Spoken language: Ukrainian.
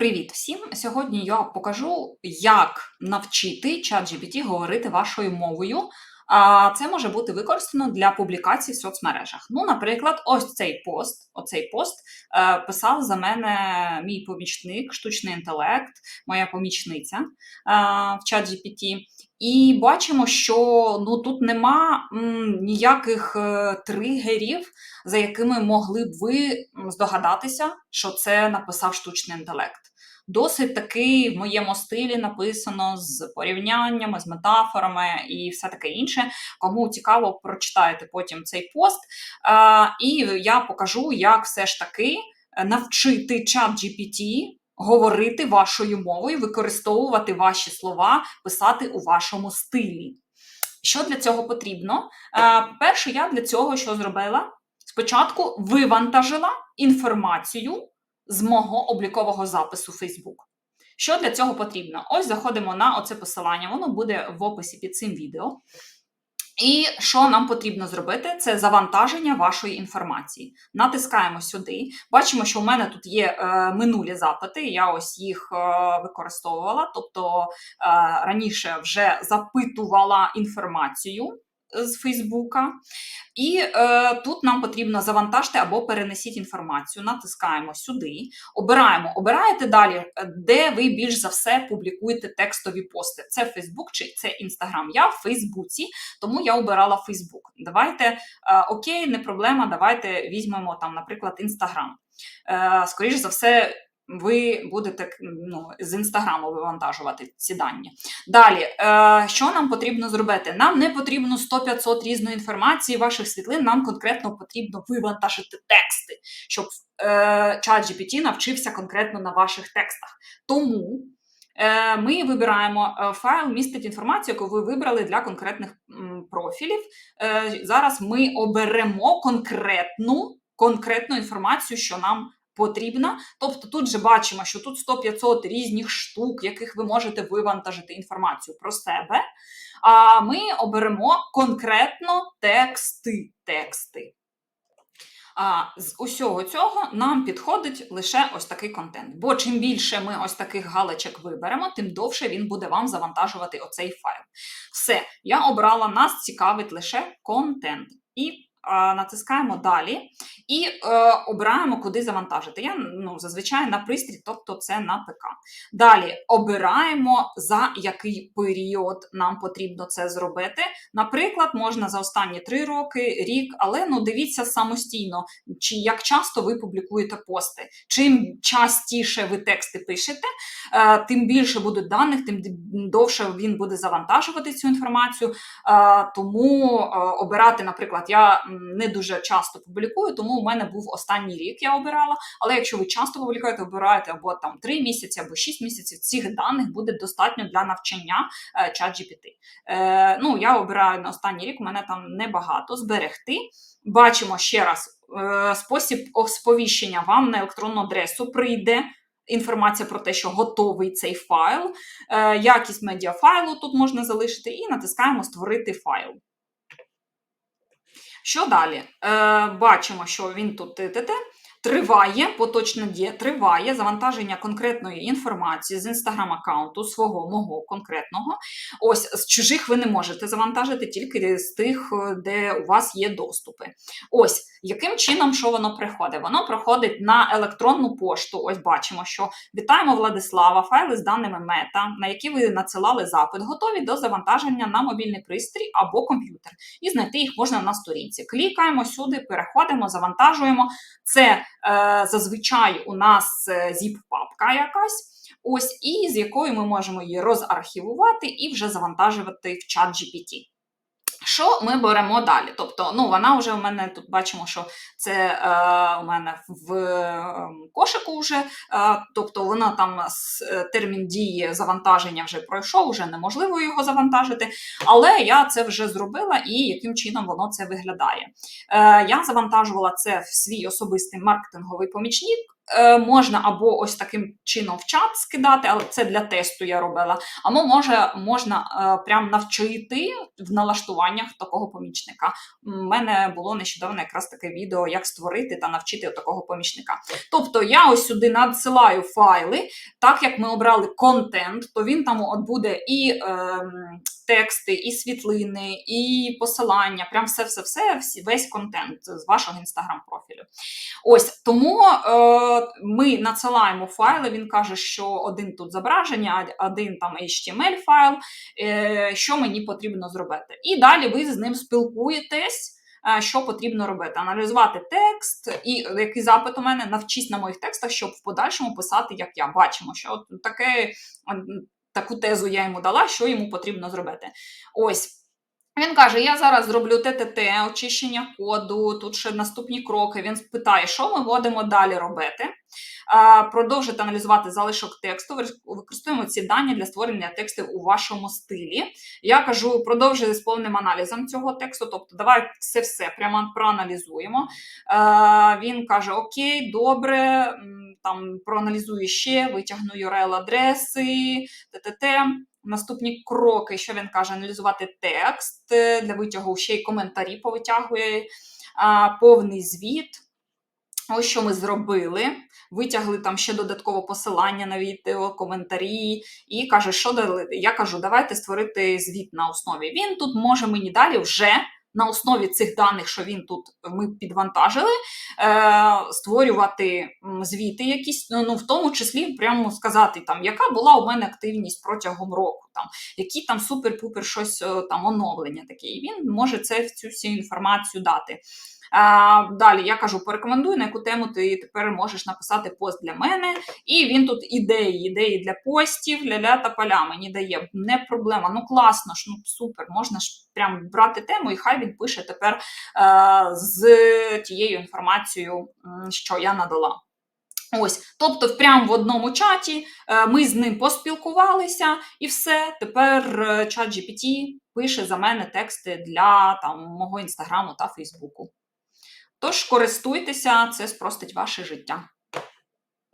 Привіт всім! Сьогодні я покажу, як навчити ChatGPT говорити вашою мовою. А це може бути використано для публікацій в соцмережах. Ну, наприклад, ось цей пост. Оцей пост е, писав за мене мій помічник, штучний інтелект, моя помічниця е, в ChatGPT. І бачимо, що ну тут нема м, ніяких е, тригерів, за якими могли б ви здогадатися, що це написав штучний інтелект. Досить таки в моєму стилі написано з порівняннями, з метафорами і все таке інше. Кому цікаво, прочитайте потім цей пост. Е, і я покажу, як все ж таки навчити чат GPT говорити вашою мовою, використовувати ваші слова, писати у вашому стилі. Що для цього потрібно? Е, По-перше, я для цього що зробила? Спочатку вивантажила інформацію з мого облікового запису Facebook. Що для цього потрібно? Ось заходимо на оце посилання, воно буде в описі під цим відео. І що нам потрібно зробити? Це завантаження вашої інформації. Натискаємо сюди. Бачимо, що у мене тут є е, минулі запити. Я ось їх е, використовувала, тобто е, раніше вже запитувала інформацію з Фейсбука. І е, тут нам потрібно завантажити або перенесіть інформацію. Натискаємо сюди, обираємо. Обираєте далі, е, де ви більш за все публікуєте текстові пости. Це Фейсбук чи це Інстаграм. Я в Фейсбуці, тому я обирала Фейсбук. Давайте, е, окей, не проблема. Давайте візьмемо там, наприклад, Інстаграм. Е, скоріш за все ви будете ну, з інстаграму вивантажувати ці дані. Далі, е, що нам потрібно зробити? Нам не потрібно 100-500 різної інформації, ваших світлин, нам конкретно потрібно вивантажити тексти, щоб е, чат GPT навчився конкретно на ваших текстах. Тому. Е, ми вибираємо е, файл, містить інформацію, яку ви вибрали для конкретних профілів. Е, зараз ми оберемо конкретну конкретну інформацію, що нам потрібна. Тобто тут же бачимо, що тут 100-500 різних штук, яких ви можете вивантажити інформацію про себе. А ми оберемо конкретно тексти. тексти. А з усього цього нам підходить лише ось такий контент. Бо чим більше ми ось таких галочок виберемо, тим довше він буде вам завантажувати оцей файл. Все, я обрала, нас цікавить лише контент. І натискаємо далі і е, обираємо, куди завантажити. Я ну, зазвичай на пристрій, тобто це на ПК. Далі обираємо, за який період нам потрібно це зробити. Наприклад, можна за останні три роки, рік, але ну, дивіться самостійно, чи як часто ви публікуєте пости. Чим частіше ви тексти пишете, е, тим більше буде даних, тим довше він буде завантажувати цю інформацію. Е, тому е, обирати, наприклад, я не дуже часто публікую, тому у мене був останній рік, я обирала. Але якщо ви часто публікуєте, обираєте або там 3 місяці, або 6 місяців, цих даних буде достатньо для навчання е, ChatGPT. Е, Ну, я обираю на останній рік, у мене там небагато зберегти. Бачимо ще раз е, спосіб сповіщення вам на електронну адресу прийде. Інформація про те, що готовий цей файл, е, якість медіафайлу тут можна залишити, і натискаємо Створити файл. Що далі? Е, Бачимо, що він тут ТТТ. Триває, поточна дія триває завантаження конкретної інформації з інстаграм-аккаунту свого мого конкретного. Ось з чужих ви не можете завантажити, тільки з тих, де у вас є доступи. Ось яким чином що воно приходить? Воно проходить на електронну пошту. Ось бачимо, що вітаємо Владислава, файли з даними мета, на які ви надсилали запит, готові до завантаження на мобільний пристрій або комп'ютер. І знайти їх можна на сторінці. Клікаємо сюди, переходимо, завантажуємо. Це Е, зазвичай у нас зіп-папка якась, ось, і з якою ми можемо її розархівувати і вже завантажувати в чат GPT. Що ми беремо далі? Тобто, ну, вона вже у мене тут бачимо, що це е, у мене в е, кошику вже, е, тобто вона там е, термін дії завантаження вже пройшов, вже неможливо його завантажити. Але я це вже зробила і яким чином воно це виглядає. Е, Я завантажувала це в свій особистий маркетинговий помічник. Е, можна або ось таким чином в чат скидати, але це для тесту я робила. Або може можна е, прям навчити в налаштуваннях такого помічника. У мене було нещодавно якраз таке відео, як створити та навчити такого помічника. Тобто я ось сюди надсилаю файли, так як ми обрали контент, то він там от буде і е, тексти, і світлини, і посилання, прям все-все-все, весь контент з вашого інстаграм-профілю. Ось тому е, ми надсилаємо файли. Він каже, що один тут зображення, один там HTML файл, е, що мені потрібно зробити. І далі ви з ним спілкуєтесь. е, Що потрібно робити? Аналізувати текст, і який запит у мене навчись на моїх текстах, щоб в подальшому писати, як я. Бачимо, що от таке, таку тезу я йому дала, що йому потрібно зробити. Ось. Він каже: я зараз зроблю ТТТ, очищення коду, тут ще наступні кроки. Він питає, що ми будемо далі робити. А, Продовжити аналізувати залишок тексту. Використовуємо ці дані для створення текстів у вашому стилі. Я кажу, продовжуй з повним аналізом цього тексту. Тобто, давай все все прямо проаналізуємо. Він каже: Окей, добре, там проаналізую ще, витягну URL-адреси, ТТТ. Наступні кроки, що він каже, аналізувати текст е, для витягу, ще й коментарі повитягує, повний звіт. Ось що ми зробили. Витягли там ще додатково посилання на відео, коментарі, і каже, що дали. Я кажу, давайте створити звіт на основі. Він тут може мені далі вже на основі цих даних, що він тут ми підвантажили, е, створювати звіти якісь, ну, ну в тому числі прямо сказати, там, яка була у мене активність протягом року, там, які там супер-пупер щось е, там оновлення таке. І він може це цю всю інформацію дати. А, далі я кажу, порекомендуй, на яку тему ти тепер можеш написати пост для мене. І він тут ідеї, ідеї для постів, ля-ля та поля мені дає. Не проблема. Ну класно ж, ну супер. Можна ж прям брати тему, і хай він пише тепер е, з тією інформацією, що я надала. Ось, тобто, прямо в одному чаті е, ми з ним поспілкувалися, і все. Тепер е, чат GPT пише за мене тексти для там, мого інстаграму та Фейсбуку. Тож користуйтеся, це спростить ваше життя.